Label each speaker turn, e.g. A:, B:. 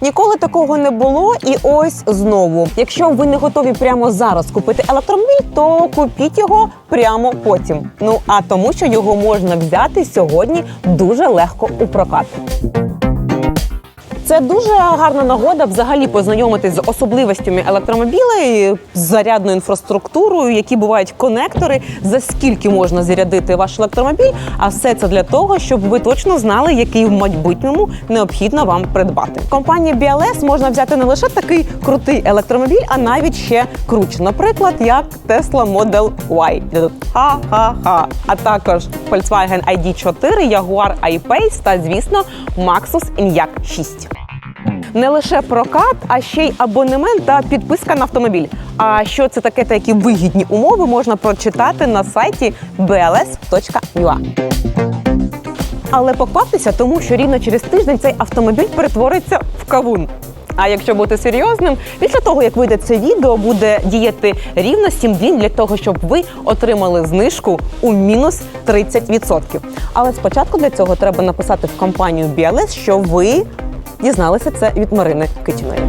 A: Ніколи такого не було, і ось знову. Якщо ви не готові прямо зараз купити електромобіль, то купіть його прямо потім. Ну а тому, що його можна взяти сьогодні дуже легко у прокат. Це дуже гарна нагода взагалі познайомитись з особливостями з зарядною інфраструктурою, які бувають конектори, за скільки можна зарядити ваш електромобіль. А все це для того, щоб ви точно знали, який в майбутньому необхідно вам придбати. Компанія BLS можна взяти не лише такий крутий електромобіль, а навіть ще круче. Наприклад, як Tesla Model Y. Ха-ха-ха. А також Volkswagen ID4, Jaguar I-Pace та, звісно, Maxus Enyaq 6. Не лише прокат, а ще й абонемент та підписка на автомобіль. А що це таке та які вигідні умови можна прочитати на сайті bls.ua. Але покваптеся, тому що рівно через тиждень цей автомобіль перетвориться в кавун. А якщо бути серйозним, після того як вийде це відео, буде діяти рівно 7 днів для того, щоб ви отримали знижку у мінус 30%. Але спочатку для цього треба написати в компанію BLS, що ви дізналися це від Марини Китіної.